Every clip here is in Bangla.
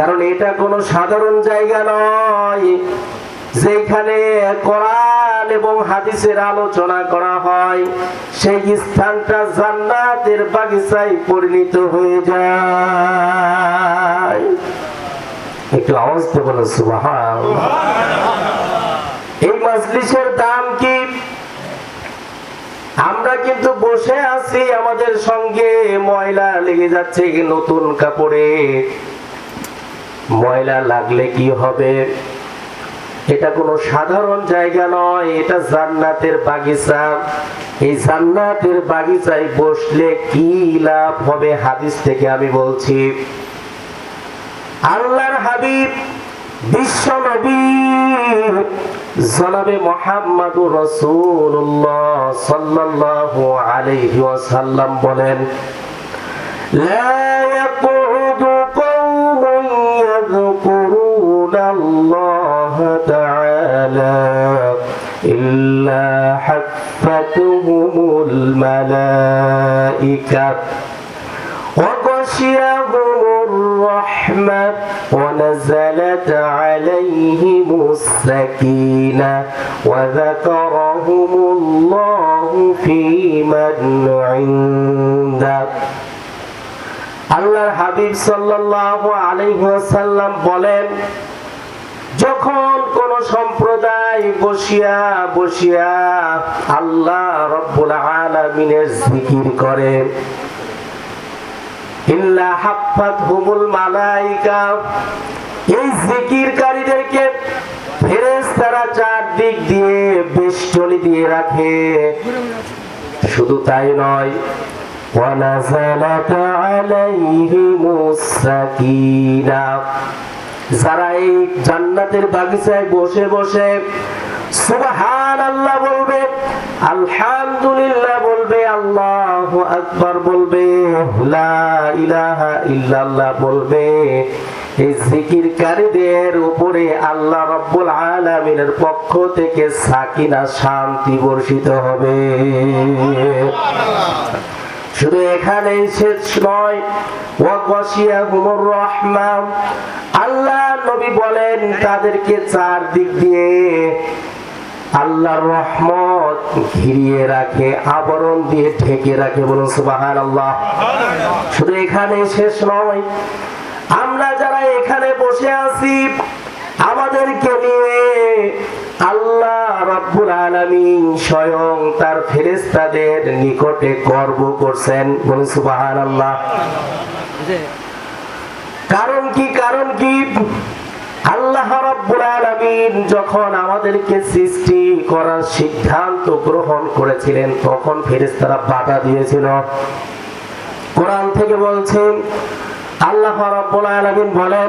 কারণ এটা কোনো সাধারণ জায়গা নয়। যেখানে কোরআন এবং হাদিসের আলোচনা করা হয়, সেই স্থানটা জান্নাতের বাগিচায় পরিণত হয়ে যায়। একটু আওয়াজ তো বলো সুবহান এই মজলিসের দাম কি? আমরা কিন্তু বসে আছি আমাদের সঙ্গে, ময়লা লেগে যাচ্ছে নতুন কাপড়ে। ময়লা লাগলে কি হবে? এটা কোনো সাধারণ জায়গা নয়, এটা জান্নাতের বাগিচা। এই জান্নাতের বাগিচায় বসলে কি লাভ হবে হাদিস থেকে আমি বলছি। আল্লাহর হাবিব, বিশ্ব নবী, জনাবে إلا حفتهم الملائكة وغشيهم الرحمة ونزلت عليهم السكينة وذكرهم الله في من عنده আল্লাহর হাবিব সাল্লাল্লাহু আলাইহি ওয়াসাল্লাম বলেন যখন কোন সম্প্রদায় বসিয়া বসিয়া আল্লাহ রব্বুল আলামিনের জিকির করে, ইল্লা হাফাত হুমুল মালাইকা, এই জিকিরকারীদেরকে ফেরেশতারা চারদিক দিয়ে বেষ্টলি দিয়ে রাখে। শুধু তাই নয় ওয়ানাজালাত আলাইহিমুস সাকিনা। যারা এই জান্নাতের বাগিচায় বসে বসে বলবে আল্লাহু বলবে এই উপরে আল্লাহ পক্ষ থেকে সাকিনা শান্তি বর্ষিত হবে। শুধু এখানেই শেষ নয়। রহমান, আল্লাহ নবী বলেন তাদেরকে চার দিক দিয়ে আল্লাহর রহমত ঘিরিয়ে রাখে, আবরণ দিয়ে ঢেকে রাখে বলুন সুবাহান আল্লাহ শুধু এখানে শেষ নয়। আমরা যারা এখানে বসে আছি আমাদেরকে নিয়ে আল্লাহ রাব্বুল আলামিন স্বয়ং তার ফেরেশতাদের নিকটে গর্ব করছেন। বলুন সুবহানাল্লাহ। কারণ কি কারণ কি? আল্লাহ রাব্বুল আলামিন যখন আমাদেরকে সৃষ্টি করার সিদ্ধান্ত গ্রহণ করেছিলেন, তখন ফেরেশতারা বাধা দিয়েছিল। কোরআন থেকে বলছেন, আল্লাহ রাব্বুল আলামিন বলেন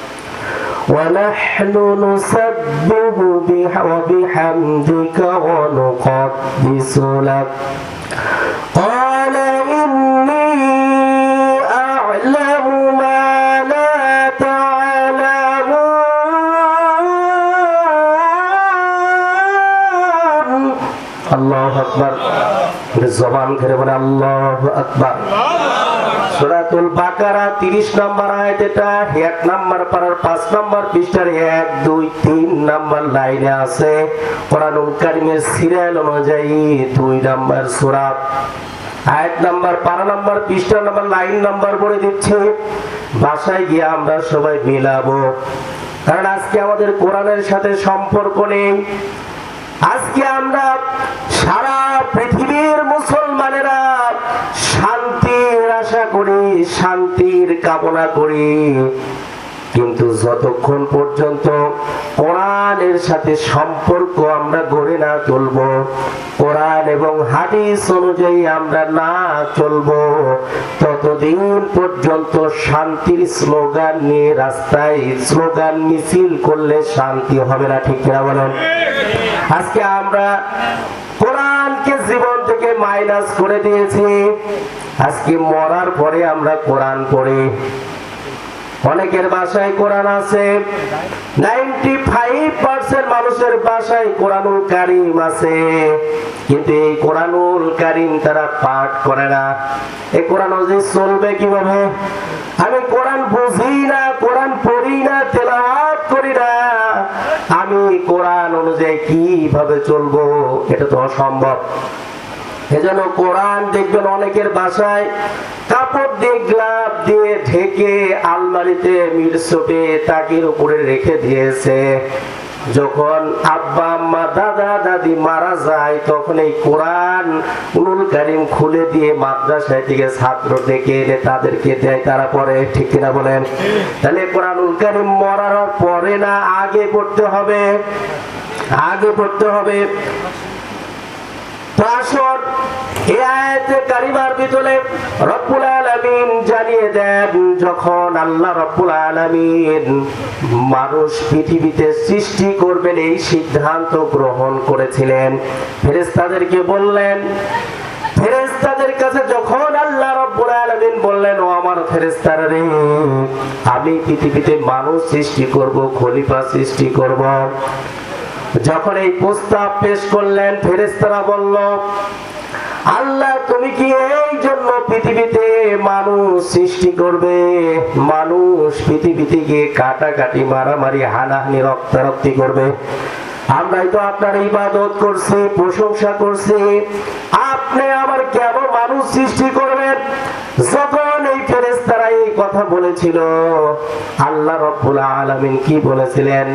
ونحن نسبه وبحمدك ونقدس لك. قال إني أعلم ما لا تعلمون. الله أكبر. بالزبان كريم الله أكبر বাকারা 30 নম্বর আয়াত এটা এক নম্বর পারার 5 নম্বর পৃষ্ঠার 1 2 3 নম্বর লাইনে আছে। সিরিয়াল অনুযায়ী 2 নম্বর নাম্বার নাম্বার, পৃষ্ঠা নাম্বার, লাইন নাম্বার দিচ্ছে। বাসায় গিয়ে আমরা সবাই মিলাবো। কারণ আজকে আমাদের কোরআনের সাথে সম্পর্ক নেই। আজকে আমরা সারা পৃথিবীর মুসলমানেরা শান্তির আশা করি শান্তির কামনা করি। কিন্তু যতক্ষণ পর্যন্ত কোরআন কোরআনের সাথে সম্পর্ক আমরা গড়ে না চলব কোরআন এবং হাদিস অনুযায়ী আমরা না চলব, ততদিন পর্যন্ত শান্তির স্লোগান নিয়ে রাস্তায় স্লোগান মিছিল করলে শান্তি হবে না, ঠিক কিনা বলেন? আজকে আমরা কোরআনকে জীবন থেকে মাইনাস করে দিয়েছি। আজকে মরার পরে আমরা কোরআন পড়ি। অনেকের বাসায় কোরআন আছে। নাইনটি ফাইভ পার্সেন্ট মানুষের বাসায় কোরআনুল কারিম আছে। কিন্তু এই কোরআনুল কারিম তারা পাঠ করে না। এই কোরআন যে চলবে কীভাবে? আমি কোরআন বুঝি না, কোরআন পড়ি না, তেলাওয়াত করি না। আমি কোরআন অনুযায়ী কীভাবে চলবো, এটা তো অসম্ভব। এজন্য কোরআন দেখবেন অনেকের বাসায়, কাপড় দিয়ে গ্লাভ দিয়ে ঢেকে আলমারিতে মিরসোপে তাকির উপরে রেখে দিয়েছে। যখন আব্বা, আম্মা, দাদা, দাদি মারা যায়, তখন এই কোরআন উনুল কারিম খুলে দিয়ে মাদ্রাসায় থেকে ছাত্র ডেকে এনে তাদেরকে দেয়, তারা পরে ঠিক কিনা বলেন? তাহলে কোরআনুল কারিম মরার পরে না আগে পড়তে হবে? আগে পড়তে হবে। তো আসুন, এই আয়াতে জানিয়ে দেন যখন আল্লাহ রব্বুল আলামিন মানুষ পৃথিবীতে সৃষ্টি করবেন এই সিদ্ধান্ত গ্রহণ করেছিলেন ফেরেশতাদেরকে বললেন ফেরেশতাদের কাছে যখন আল্লাহ রব্বুল আলামিন বললেন ও আমার ফেরেশতারা রে আমি পৃথিবীতে মানুষ সৃষ্টি করব খলিফা সৃষ্টি করব যখন এই প্রস্তাব পেশ করলেন ফেরেস্তারা বলল, আল্লাহ, তুমি কি এই জন্য পৃথিবীতে মানুষ সৃষ্টি করবে? মানুষ পৃথিবীতে গিয়ে কাটাকাটি, মারামারি, হানাহানি, রক্তারক্তি করবে? আমরাই তো আপনার ইবাদত করছি, প্রশংসা করছি। আপনি আবার কেন মানুষ সৃষ্টি করবেন? যখন এই ফেরেস্তারা এই কথা বলেছিল, আল্লাহ রব্বুল আলামিন কি বলেছিলেন?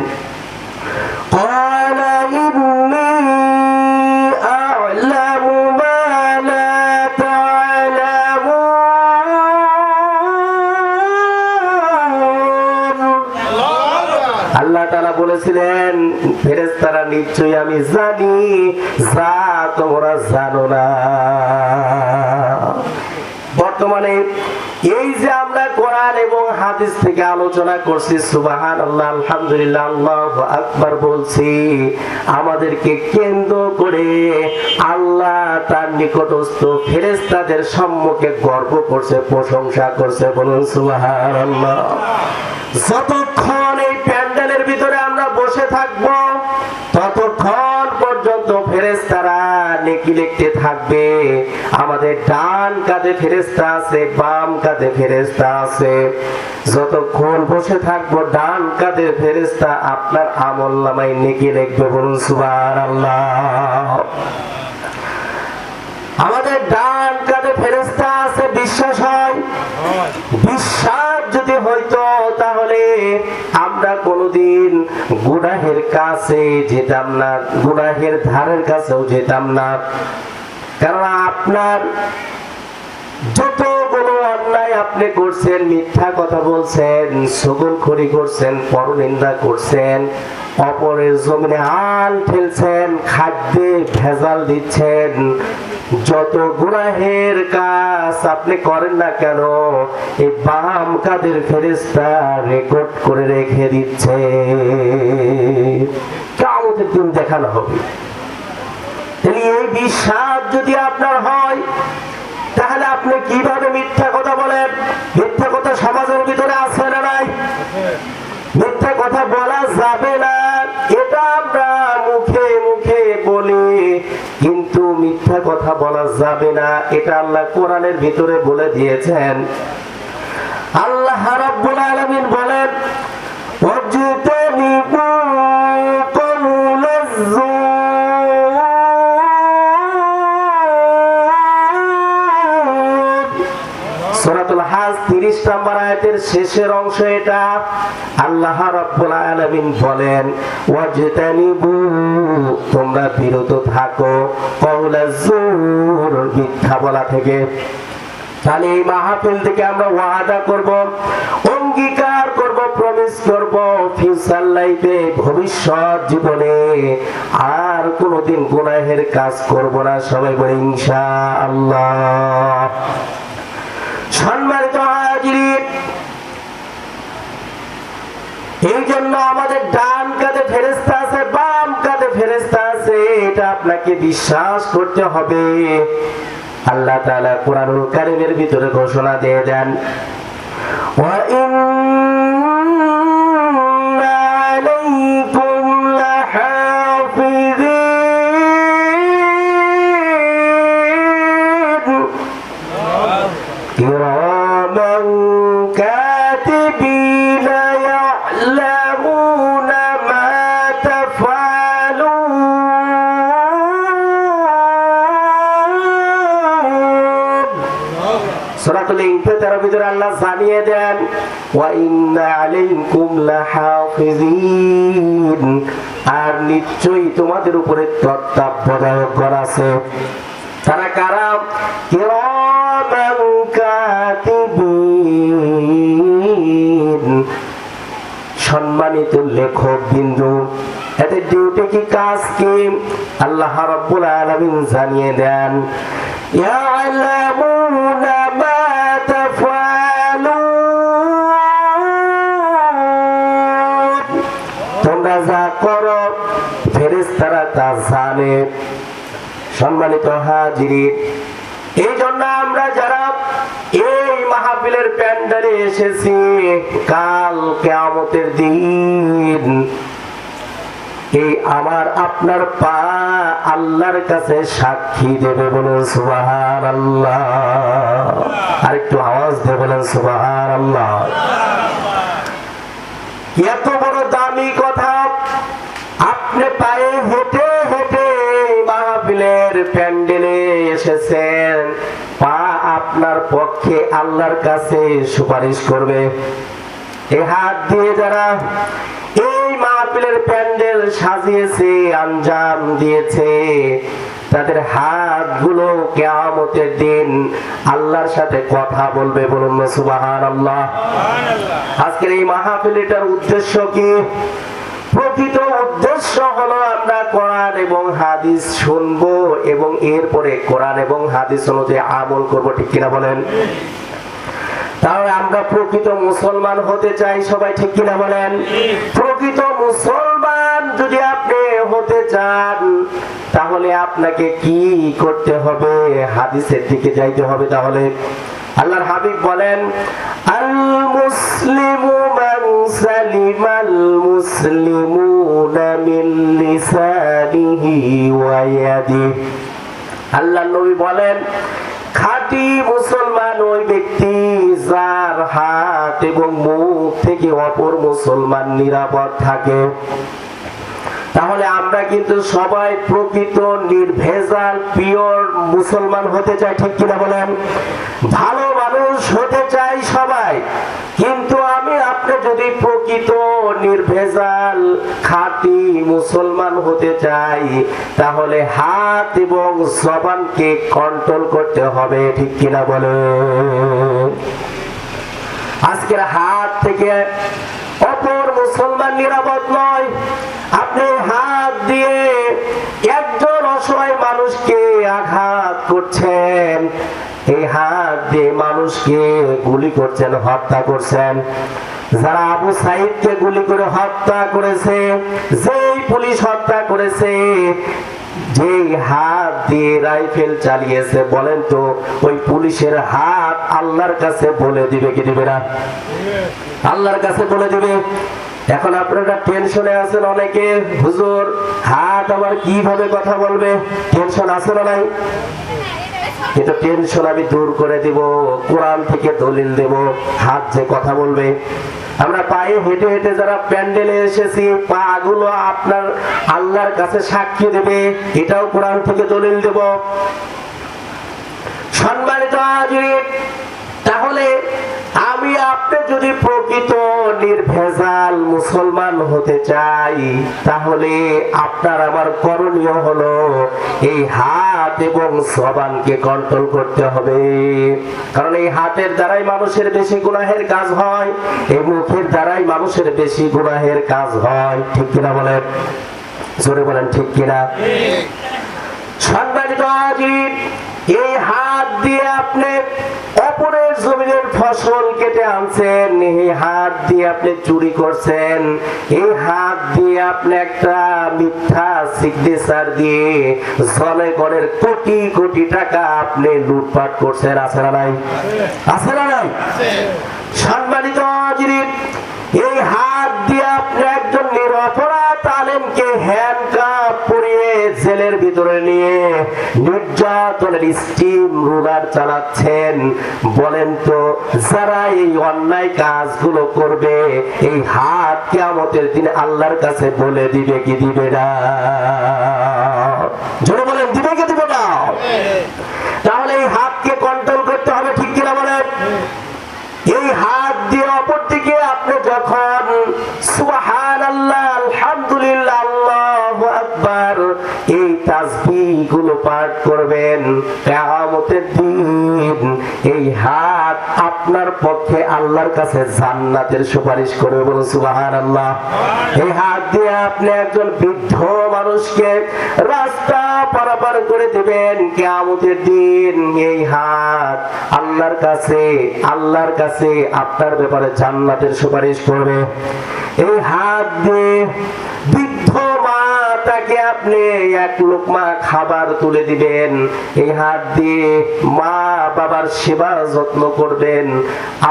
আল্লাহ তারা বলেছিলেন ফেরেস্তারা নিশ্চয়ই আমি জানি যা তোমরা জানো না। বর্তমানে এই যে কোরআন এবং হাদিস থেকে আলোচনা করছি সুবাহান আল্লাহ আলহামদুলিল্লাহ, আল্লাহ আকবার বলছি, আমাদেরকে কেন্দ্র করে আল্লাহ তার নিকটস্থ ফেরেস্তাদের সম্মুখে গর্ব করছে, প্রশংসা করছে, বলুন সুবাহান আল্লাহ যতক্ষণ এই প্যান্ডেলের ভিতরে আমরা বসে থাকব, ততক্ষণ পর্যন্ত ফেরেস্তারা নেকি লিখতে থাকবে। ডান কাঁধে ফেরেস্তা আছে, বাম কাঁধে ফেরেস্তা আছে। যতক্ষণ বসে থাকব ডান কাঁধে ফেরেস্তা আপনার আমল নামাই নেকি লিখবে বলুন সুবার আল্লাহ আমাদের ডান কাঁধে ফেরেস্তা আছে, বিশ্বাস হয়? বিশ্বাস যদি হইতো, তাহলে আমরা কোনোদিন গুনাহের কাছে যেতাম না, গুনাহের ধারের কাছেও যেতাম না। কারণ আপনার যতগুলো অন্যায় আপনি করছেন, মিথ্যা কথা বলছেন সগুন খড়ি করছেন, পরনিন্দা করছেন, অপরের জমিনে আল ঠেলছেন খাদ্যে ভেজাল দিচ্ছেন, যত গুনাহের কাজ আপনি করেন না কেন, এই বাম কাদের ফেরেস্তা রেকর্ড করে রেখে দিচ্ছে। কেমন দিন দেখানো হবে। এই বিশ্বাস যদি আপনার হয়, তাহলে আপনি কীভাবে মিথ্যা কথা বলেন? মিথ্যা কথা সমাজের ভিতরে আছে না নাই? মিথ্যা কথা বলা যাবে না। এটা আমরা মুখে মুখে বলি, কিন্তু মিথ্যা কথা বলা যাবে না। এটা আল্লাহ কোরআনের ভিতরে বলে দিয়েছেন। আল্লাহ রাব্বুল আলামিন বলেন ওয়াজতানিবু সূরাতুল হাজ 30 নম্বর আয়াতের শেষের অংশ এটা। আল্লাহ রাব্বুল আলামিন বলেন, ওয়াজতানিবু, তোমরা বিরত থাকো। মিথ্যা বলা থেকে। তাহলে এই মাহফিল থেকে আমরা ওয়াদা করব, অঙ্গীকার করব প্রমিস করব, ফিউচার লাইফে, ভবিষ্যৎ জীবনে আর কোনোদিন গুনাহের কাজ করব না। সবাই বলে, ইনশাআল্লাহ। সম্মানিত হাজির এই জন্য আমাদের ডান কাঁধে ফেরেস্তা আছে, বাম কাঁধে ফেরেস্তা আছে, এটা আপনাকে বিশ্বাস করতে হবে। আল্লাহ তালা কোরআন কারিমের ভিতরে ঘোষণা দিয়ে দেন ইন্না আলাইকুম লাহাফিজিন আর নিশ্চয়ই তোমাদের উপরে তত্ত্বাবধায়কগণ আছে। তারা কারা? সম্মানিত লেখক বিন্দু, এদের ডিউটি কি, কাজ কি? আল্লাহ রাব্বুল আলামিন জানিয়ে দেন ইয়ালামুনা যা করো। ফেরেশতারা তা জানে। সম্মানিত হাজিরি এই জন্য আমরা যারা এই মাহফিলের প্যান্ডালে এসেছি, কাল কেয়ামতের দিন এই আমার, আপনার পা আল্লাহর কাছে সাক্ষী দেবে বলুন সুবাহার আল্লাহ আর একটু আওয়াজ দেবে বলেন সুবাহার আল্লাহ এত এসেছেন পা আপনার পক্ষে আল্লাহর কাছে সুপারিশ করবে। এ হাত দিয়ে যারা এই মাহফিলের প্যান্ডেল সাজিয়েছে, আঞ্জাম দিয়েছে, তাদের হাতগুলো কেয়ামতের দিন আল্লাহর সাথে কথা বলবে বলুন সুবাহান আল্লাহ আজকের এই মাহফিলটার উদ্দেশ্য কি? প্রকৃত এবং হাদিস শুনব এবং এরপরে কোরআন এবং হাদিস অনুযায়ী আমল করব, ঠিক কিনা বলেন? তাহলে আমরা প্রকৃত মুসলমান হতে চাই, সবাই ঠিক কিনা বলেন? প্রকৃত মুসলমান যদি আপনি হতে চান, তাহলে আপনাকে কি করতে হবে? হাদিসের দিকে যাইতে হবে তাহলে। আল্লাহর হাবিব বলেন, আল মুসলিমু মান মুসলিমুনা মিন লিসানিহি ওয়া ইয়াদিহি আল্লাহ নবী বলেন, খাঁটি মুসলমান ওই ব্যক্তি যার হাত এবং মুখ থেকে অপর মুসলমান নিরাপদ থাকে। তাহলে আমরা কিন্তু সবাই প্রকৃত নির্ভেজাল, পিওর মুসলমান হতে চাই, ঠিক কিনা বলেন? ভালো মানুষ হতে চাই সবাই, কিন্তু যদি প্রকৃত নির্ভেজাল খাঁটি মুসলমান হতে চাই, তাহলে হাত এবং জবানকে কন্ট্রোল করতে হবে, ঠিক কিনা বলে? আজকের হাত থেকে অপর মুসলমান নিরাপদ নয়। আপনি হাত দিয়ে একজন অসহায় মানুষকে আঘাত করছেন, এই হাত দিয়ে মানুষকে গুলি করছেন, হত্যা করছেন। যারা আবু সাইদকে গুলি করে হত্যা করেছে, যেই পুলিশ হত্যা করেছে, যেই হাত দিয়ে রাইফেল চালিয়েছে, বলেন তো, ওই পুলিশের হাত আল্লাহর কাছে বলে দিবে কি দিবে না? আল্লাহর কাছে বলে দিবে। এখন আপনারা টেনশনে আছেন অনেকে? হুজুর, হাত আবার কীভাবে কথা বলবে? টেনশন আছে না নাই? এটা টেনশন আমি দূর করে দিব, কোরআন থেকে দলিল দেব, হাত যে কথা বলবে। আমরা পায়ে হেঁটে হেঁটে যারা প্যান্ডেলে এসেছি পা গুলো আপনার আল্লাহর কাছে সাক্ষী দেবে, এটাও কোরআন থেকে দলিল দেব। সম্মানিত তাহলে আমি আপনি যদি প্রকৃত নির্ভেজাল মুসলমান হতে চাই তাহলে আপনার আমার করণীয় হলো এই হাত এবং সবানকে কন্ট্রোল করতে হবে। কারণ এই হাতের দ্বারাই মানুষের বেশি গুনাহের কাজ হয় এই মুখের দ্বারাই মানুষের বেশি গুনাহের কাজ হয়। ঠিক কিনা বলেন? জোরে বলেন ঠিক কিনা? সম্মানিত এই হাত দিয়ে আপনি ফসল কেটে আনছেন, এই হাত দিয়ে আপনি চুরি করছেন, এই হাত দিয়ে আপনি একটা মিথ্যা সিগনেচার দিয়ে জনগণের কোটি কোটি টাকা আপনি লুটপাট করছেন, আছে না নাই? আছে না নাই? সম্মানিত এই হাত জেলের ভিতরে নিয়ে নির্যাতনের স্টিম রুলার চালাচ্ছেন। বলেন তো, যারা এই অন্যায় কাজগুলো করবে, এই হাত কেমতের দিন আল্লাহর কাছে বলে দিবে কি দিবে না? জোরে গুলো পাঠ করবেন। দিন এই হাত আপনার পক্ষে আল্লাহর কাছে জান্নাতের সুপারিশ করবে বলুন সুবহানাল্লাহ। এই হাত দিয়ে আপনি একজন বৃদ্ধ মানুষকে রাস্তা পারাপার করে দিবেন। কিয়ামতের দিন এই হাত আল্লাহর কাছে আল্লাহর কাছে আপনার ব্যাপারে জান্নাতের সুপারিশ করবে। এই হাত দিয়ে বৃদ্ধ মা তাকে আপনি এক লোকমা খাবার তুলে দিবেন। এই হাত দিয়ে মা বাবার সেবা যত্ন করবেন।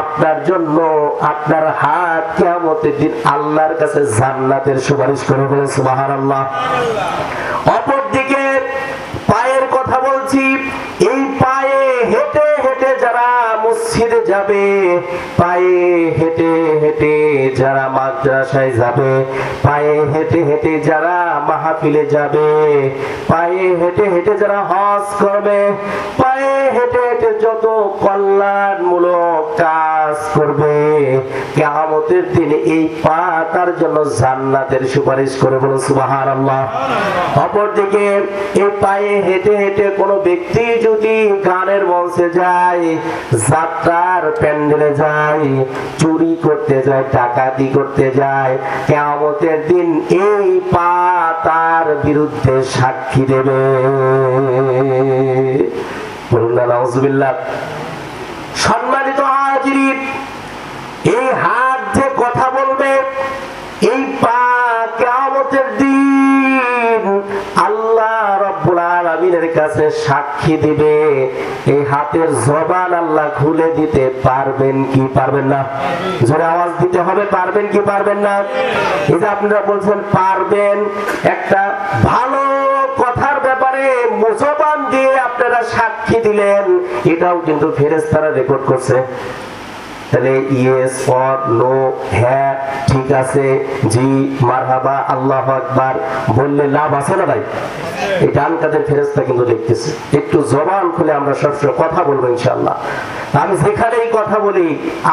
আপনার জন্য আপনার হাত কেমতের দিন আল্লাহর কাছে জান্নাতের সুপারিশ করবে সুবহানাল্লাহ। অপরদিকে পায়ের কথা বলছি, এই পায়ে হেঁটে হেঁটে যারা মসজিদে যাবে, পায়ে হেঁটে হেঁটে যারা মাদ্রাসায় যাবে, পায়ে হেঁটে হেঁটে যারা মাহফিলে যাবে, পায়ে হেঁটে হেঁটে যারা হজ করবে, পায়ে হেঁটে হেঁটে যত কল্যাণমূলক কাজ করবে কেয়ামতের দিনে এই জন্য জান্নাতের সুপারিশ করে সুবহানাল্লাহ। অপরদিকে এই পায়ে হেঁটে হেঁটে কোনো ব্যক্তি যদি গানের মঞ্চে যায়, যাত্রার প্যান্ডেলে যায়, চুরি করতে যায়, ডাকাতি করতে যায়, কেয়ামতের দিন এই পা তার বিরুদ্ধে সাক্ষী দেবে। সম্মানিত এই হাত যে কথা বলবে, এই পা দিন আল্লাহ রব্বুল কাছে সাক্ষী দিবে। এই হাতের জবান আল্লাহ খুলে দিতে পারবেন কি পারবেন না? জোরে আওয়াজ দিতে হবে, পারবেন কি পারবেন না? এই যে আপনারা বলছেন পারবেন, একটা ভালো কথার ব্যাপারে মুসলমান দিয়ে আপনারা সাক্ষী দিলেন, এটাও কিন্তু ফেরেস্তারা রেকর্ড করছে। তাহলে ইয়েস অর নো হ্যাঁ ঠিক আছে, জি, মারহাবা, আল্লাহ আকবার, বললে লাভ আছে না ভাই? এই ডান কাদের ফেরেস্তা কিন্তু দেখতেছে। একটু জবান খুলে আমরা সবসময় কথা বলব ইনশাল্লাহ আমি যেখানেই কথা বলি,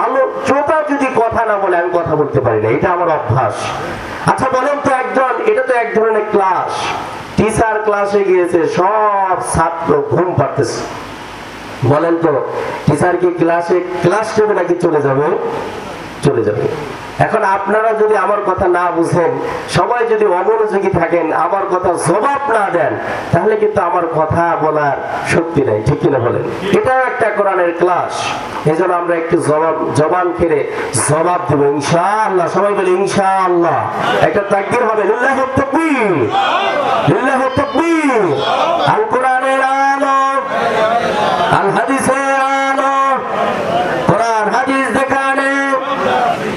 আলো চোখা যদি কথা না বলে, আমি কথা বলতে পারি না। এটা আমার অভ্যাস। আচ্ছা বলেন তো একজন, এটা তো এক ধরনের ক্লাস। টিচার ক্লাসে গিয়েছে, সব ছাত্র ঘুম পাড়তেছে। বলেন তো টিচার কি ক্লাসে, ক্লাস নেবে নাকি চলে যাবে? চলে যাবে। এখন আপনারা যদি আমার কথা না বুঝেন, সবাই যদি অমনোযোগী থাকেন, আমার কথা জবাব না দেন, তাহলে কিন্তু আমার কথা বলার শক্তি নাই, ঠিক কিনা বলেন? এটাও একটা কোরআনের ক্লাস। এই জন্য আমরা একটু জবাব, জবান ফিরে জবাব দেব, ইনশাআল্লাহ। সবাই বলে, ইনশাআল্লাহ। একটা তাকবীর হবে, লিল্লাহ তাকবীর। লিল্লাহ তাকবীর। আল কোরআনের আলো আল হাদিসের আলো কোরআন হাদিস দেখানে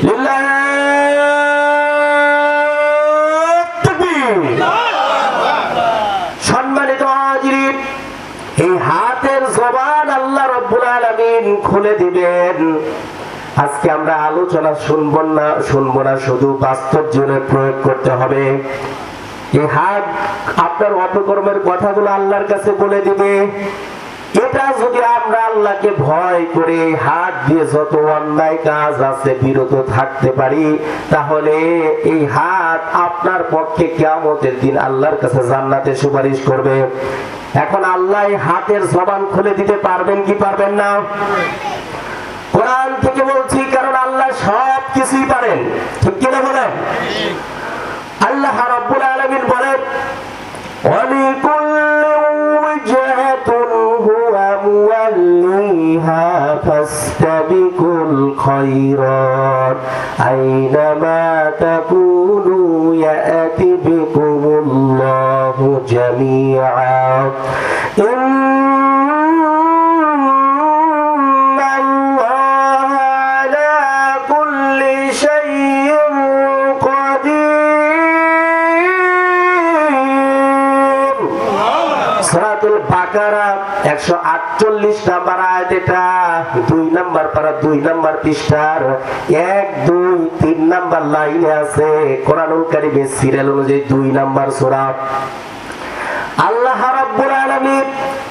লিল্লাহ তাকবীর সম্মানিত হাজির এই হাতের জবান আল্লাহ রব্বুল আলামিন খুলে দিবেন আজকে আমরা আলোচনা শুনব না শুনব না, শুধু বাস্তব জীবনে প্রয়োগ করতে হবে। আপনার অপকর্মের কথাগুলো আল্লাহর কাছে বলে দিবে। এটা যদি আমরা আল্লাহকে ভয় করে হাত দিয়ে যত অন্যায় কাজ আছে বিরত থাকতে পারি, তাহলে এই হাত আপনার পক্ষে কেমতের দিন আল্লাহর কাছে জান্নাতে সুপারিশ করবে। এখন আল্লাহ হাতের জবান খুলে দিতে পারবেন কি পারবেন না? কোরআন থেকে বলছি আল্লাহ সব কিছুই পারেন। ঠিক কিনা বলেন? আল্লাহ রাব্বুল আলামিন বলেন ওয়ালিকুল্লি সূরাতুল বাকারা 148 নাম্বার আয়াত এটা দুই নাম্বার পারা, দুই নাম্বার এক, দুই, তিন নাম্বার লাইনে আছে। সিরিয়াল অনুযায়ী দুই নাম্বার সোরা। আল্লাহ রাব্বুল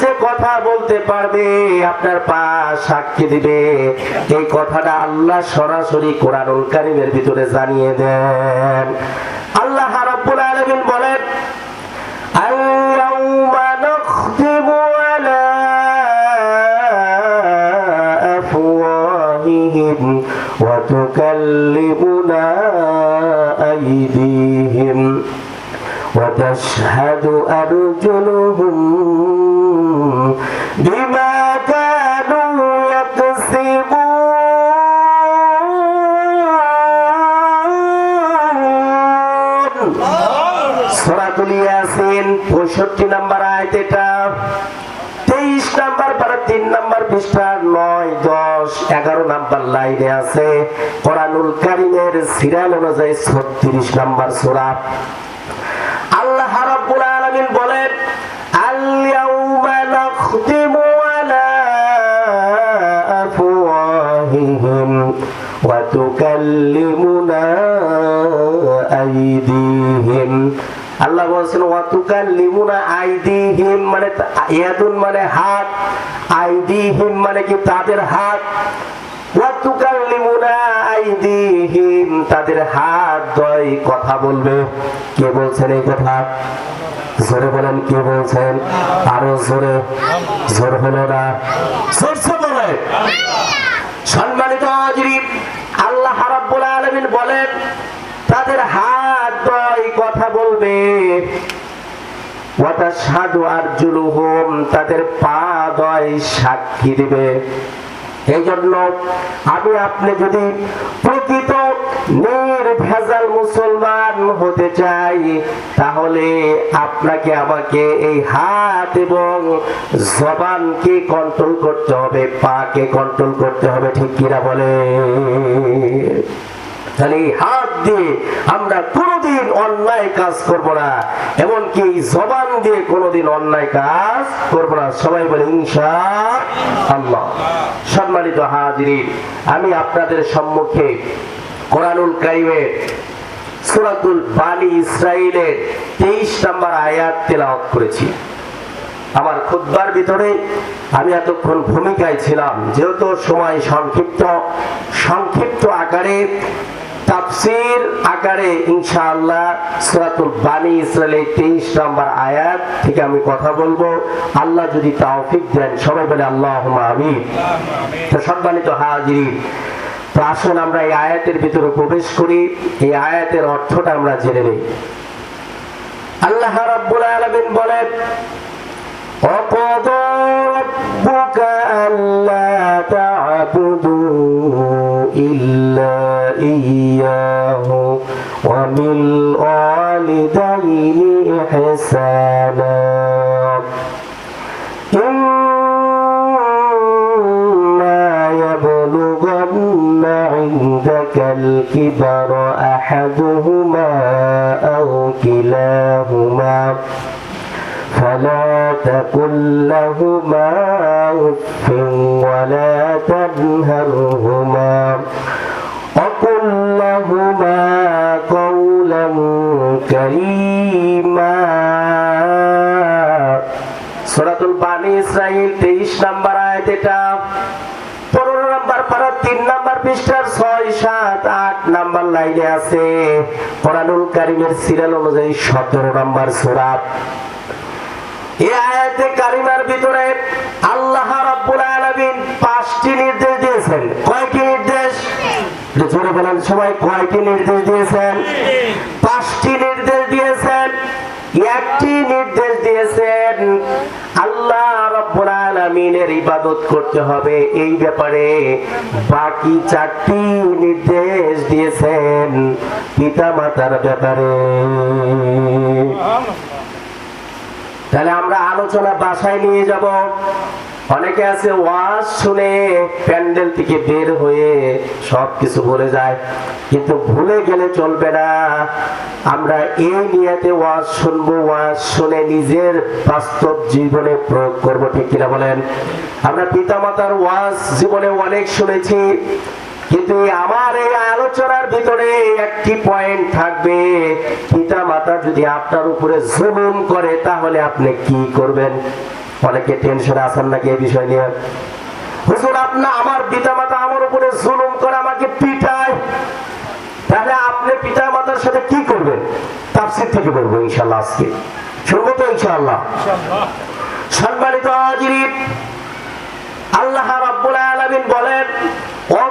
যে কথা বলতে পারবে আপনার পা সাক্ষী দিবে এই কথাটা আল্লাহ সরাসরি কোরআনুল কারিমের ভিতরে জানিয়ে দেন আল্লাহ রাব্বুল আলামিন বলেন اليوم نختم على أفواههم وتكلمنا أيديهم وتشهد أرجلهم বিমা কানু ইয়াকসিবু সূরাতুল এটা। 23 নম্বর পারা 3 নম্বর পৃষ্ঠা, নয়, দশ, এগারো নাম্বার লাইনে আছে। কোরআনুল কারীমের সিরাল অনুযায়ী ছত্রিশ নাম্বার সূরা। আল্লাহ রাব্বুল বলেন আল তুকাল্লিমুনা আইদিহিম আল্লাহ বলছেন ওয়াতুকাল লিমুনা আইদিহিম মানে ইয়াদুন মানে হাত, আইদিহিম মানে কি তাদের হাত? ওয়াতুকাল লিমুনা আইদিহিম তাদের হাত দয় কথা বলবে। কে বলছেন এই কথা? জোরে বলেন, কে বলছেন? আরও জোরে। জোর হলো না। জোরসে বলে সম্মানিত হাজিরি আল্লাহ রাব্বুল আলামিন বলেন তাদের হাত দয় কথা বলবে তাদের পা দয় সাক্ষী দিবে। এই জন্য আমি আপনি যদি প্রকৃত নির্ভেজাল মুসলমান হতে চাই, তাহলে আপনাকে আমাকে এই হাত এবং জবানকে কন্ট্রোল করতে হবে, পাকে কন্ট্রোল করতে হবে, ঠিক কিনা বলে? তাহলে এই হাত দিয়ে আমরা কোনোদিন অন্যায় কাজ করব না। এমনকি জবান দিয়ে কোনোদিন অন্যায় কাজ করব না। সবাই বলে, ইনশা আল্লাহ। সম্মানিত হাজিরিন, আমি আপনাদের সম্মুখে কোরআনুল কারিমের সুরাতুল বানি ইসরাইলের তেইশ নম্বর আয়াত তেলাওয়াত করেছি। আমার খুদ্বার ভিতরে আমি এতক্ষণ ভূমিকায় ছিলাম। যেহেতু সময় সংক্ষিপ্ত সংক্ষিপ্ত আকারে তাফসির আকারে ইনশাআল্লাহ সূরাতুল বানি ইসরাইলের 23 নম্বর আয়াত থেকে আমি কথা বলবো আল্লাহ যদি তৌফিক দেন সবাই বলে আল্লাহুম্মা আমিন তো সম্মানিত হাজিরিন তো আসুন আমরা এই আয়াতের ভিতরে প্রবেশ করি এই আয়াতের অর্থটা আমরা জেনে নিই আল্লাহ রাব্বুল আলামিন বলেন وقضى ربك ألا تعبدوا إلا إياه وبالوالدين إحسانا. إما يبلغن عندك الكبر أحدهما فلا تقل لهما أف ولا تنهرهما وقل لهما قولا كريما সূরাতুল বানি ইসরাইল 23 নাম্বার আয়াত এটা 15 নাম্বার পারা 3 নাম্বার পৃষ্ঠার 6 7 8 নাম্বার লাইনে আছে কোরআনুল কারীমের সিরিয়াল অনুযায়ী 17 নাম্বার সূরা কারিমার ভিতরে আল্লাহ পাঁচটি নির্দেশ দিয়েছেন। নির্দেশ? বলেন সবাই নির্দেশ দিয়েছেন? পাঁচটি নির্দেশ দিয়েছেন। একটি নির্দেশ দিয়েছেন, আল্লাহ রাব্বুল আলামিনের ইবাদত করতে হবে। এই ব্যাপারে বাকি চারটি নির্দেশ দিয়েছেন পিতা মাতার ব্যাপারে। তাহলে আমরা আলোচনা বাসায় নিয়ে যাব। অনেকে আছে ওয়াজ শুনে প্যান্ডেল থেকে বের হয়ে সব কিছু ভুলে যায়, কিন্তু ভুলে গেলে চলবে না। আমরা এই নিয়েতে ওয়াজ শুনব, ওয়াজ শুনে নিজের বাস্তব জীবনে প্রয়োগ করব, ঠিক কিনা বলেন? আমরা পিতামাতার ওয়াজ জীবনে অনেক শুনেছি। কিন্তু আমার এই আলোচনার ভিতরে একটি পয়েন্ট থাকবে। পিতা মাতা যদি আপনার উপরে জুলুম করে, তাহলে আপনি কি করবেন? অনেকে টেনশনে আছেন নাকি এই বিষয় নিয়ে? আমাকে তাহলে আপনি পিতা মাতার সাথে কি করবেন? তাফসির থেকে বলব ইনশাল্লাহ আল্লাহ রাব্বুল আলামিন বলেন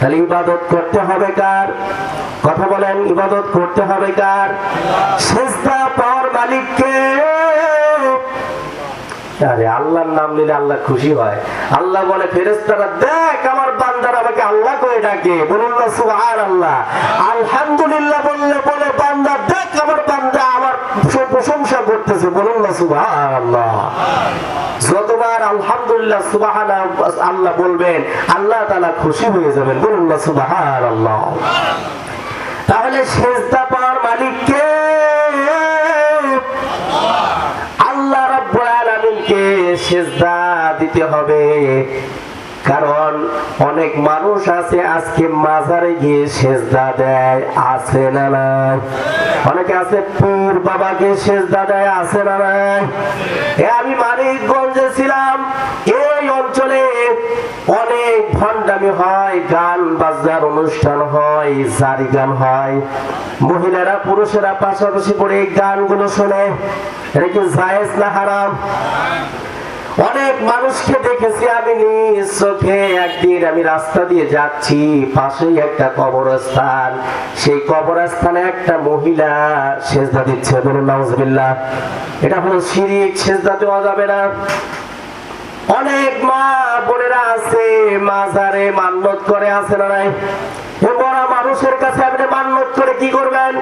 তাহলে ইবাদত করতে হবে কার? কথা বলেন ইবাদত করতে হবে কার? শেষ পাওয়ার মালিককে আরে আল্লাহর নাম নিলে আল্লাহ খুশি হয়। আল্লাহ বলে ফেরেস্তারা দেখ, আমার বান্দার আমাকে আল্লাহ করে ডাকে। বলুন না, সুবহানাল্লাহ। আলহামদুলিল্লাহ বললে বলে, বান্দা, দেখ, আমার বান্দা আমার প্রশংসা করতেছে। বলুন না, সুবহানাল্লাহ। যতবার আলহামদুলিল্লাহ সুবাহান আল্লাহ বলবেন, আল্লাহ তালা খুশি হয়ে যাবেন। বলুন না সুবাহান আল্লাহ তাহলে সেজদা পাওয়ার মালিককে আল্লাহ রাব্বুল আলামিনকে দিতে হবে। কারণ অনেক মানুষ আছে, আজকে মাজারে গিয়ে সেজদা দেয়, আছে না নাই? অনেকে আছে, পীর বাবাকে সেজদা দেয়, আছে না নাই? আমি মানিকগঞ্জে ছিলাম, এই অঞ্চলে অনেক ভণ্ডামি হয়, গান বাজনার অনুষ্ঠান হয়, জারি গান হয়। মহিলারা, পুরুষেরা পাশাপাশি এই গানগুলো শোনে। এটা কি জায়েজ না হারাম? অনেক মানুষকে দেখেছি আমি নিজ চোখে। একদিন আমি রাস্তা দিয়ে যাচ্ছি, পাশেই একটা কবরস্থান। সেই কবরস্থানে একটা মহিলা সেজদা দিচ্ছে। বলুন, নাউজবিল্লাহ। এটা হলো শিরিক, সেজদা দেওয়া যাবে না। অনেক মা বোনেরা আছে মাজারে মান্নত করে আছে না নাই? মানুষের কাছে আপনি করে কি করবেন?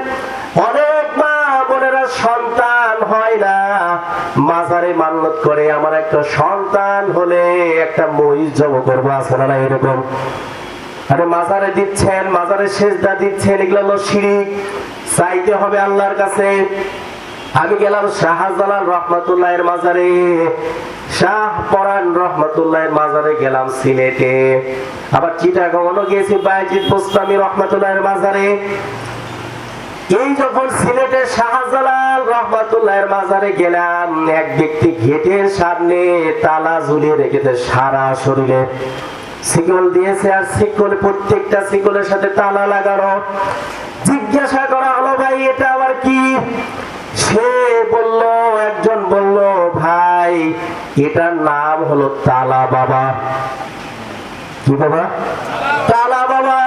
অনেক সন্তান হয় না। মাজারে করে আমার একটা সন্তান একটা না এরকম? আরে মাজারে দিচ্ছেন মাজারে সেজদা দিচ্ছেন, এগুলো হলো শিরিক। চাইতে হবে আল্লাহর কাছে। আমি গেলাম শাহজালাল রহমতুল্লাহের মাজারে। শাহ পরান রহমতুল্লাহের মাজারে গেলাম সিলেটে। আবার চিটাগাংও গিয়েছি বাইজিদ বোস্তামি রহমতুল্লাহের মাজারে। এই যখন সিলেটের শাহজালাল রহমতুল্লাহের মাজারে গেলাম, এক ব্যক্তি গেটের সামনে তালা ঝুলিয়ে রেখেছে সারা শরীরে। শিকল দিয়েছে আর শিকল প্রত্যেকটা শিকলের সাথে তালা লাগানো। জিজ্ঞাসা করা হলো, ভাই, এটা আবার কি? সে বলল, একজন বলল, ভাই, এটার নাম হলো তালা বাবা। কি বাবা? তালা বাবা।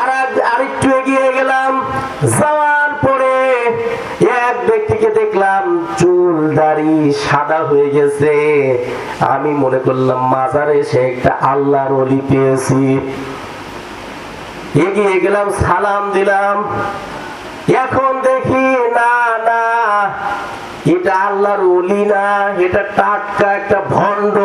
আর আরেকটু এগিয়ে গেলাম, যাওয়ার পরে এক ব্যক্তিকে দেখলাম, চুল দাড়ি সাদা হয়ে গেছে। আমি মনে করলাম, মাজারে সে একটা আল্লাহর অলি পেয়েছি। এগিয়ে গেলাম, সালাম দিলাম। এখন দেখি না না। এটা আল্লাহর অলি না এটা টাটকা একটা ভণ্ড।